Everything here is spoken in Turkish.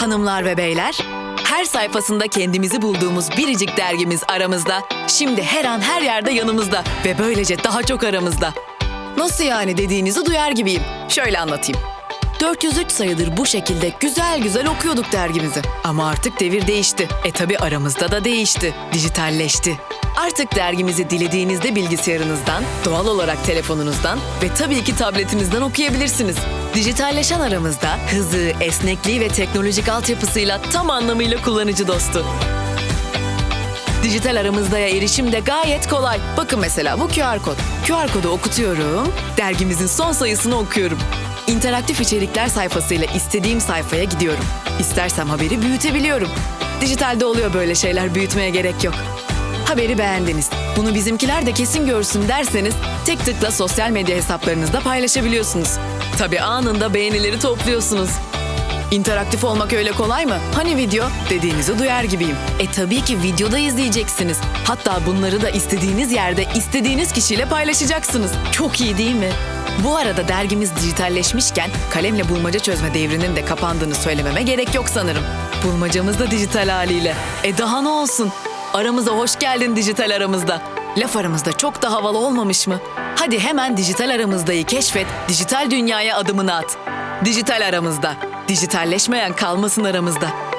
Hanımlar ve beyler, her sayfasında kendimizi bulduğumuz biricik dergimiz aramızda, şimdi her an her yerde yanımızda ve böylece daha çok aramızda. Nasıl yani dediğinizi duyar gibiyim. Şöyle anlatayım. 403 sayıdır bu şekilde güzel güzel okuyorduk dergimizi. Ama artık devir değişti. E tabi aramızda da değişti. Dijitalleşti. Artık dergimizi dilediğinizde bilgisayarınızdan, doğal olarak telefonunuzdan ve tabii ki tabletinizden okuyabilirsiniz. Dijitalleşen aramızda hızı, esnekliği ve teknolojik altyapısıyla tam anlamıyla kullanıcı dostu. Dijital aramızdaya erişim de gayet kolay. Bakın mesela bu QR kod. QR kodu okutuyorum, dergimizin son sayısını okuyorum. İnteraktif içerikler sayfasıyla istediğim sayfaya gidiyorum. İstersem haberi büyütebiliyorum. Dijitalde oluyor böyle şeyler, büyütmeye gerek yok. Haberi beğendiniz. Bunu bizimkiler de kesin görsün derseniz tek tıkla sosyal medya hesaplarınızda paylaşabiliyorsunuz. Tabii anında beğenileri topluyorsunuz. İnteraktif olmak öyle kolay mı? Hani video? Dediğinizi duyar gibiyim. E tabii ki videoda izleyeceksiniz. Hatta bunları da istediğiniz yerde istediğiniz kişiyle paylaşacaksınız. Çok iyi değil mi? Bu arada dergimiz dijitalleşmişken kalemle bulmaca çözme devrinin de kapandığını söylememe gerek yok sanırım. Bulmacamız da dijital haliyle. E daha ne olsun? Aramıza hoş geldin dijital aramızda. Laf aramızda çok da havalı olmamış mı? Hadi hemen dijital aramızdayı keşfet, dijital dünyaya adımını at. Dijital aramızda. Dijitalleşmeyen kalmasın aramızda.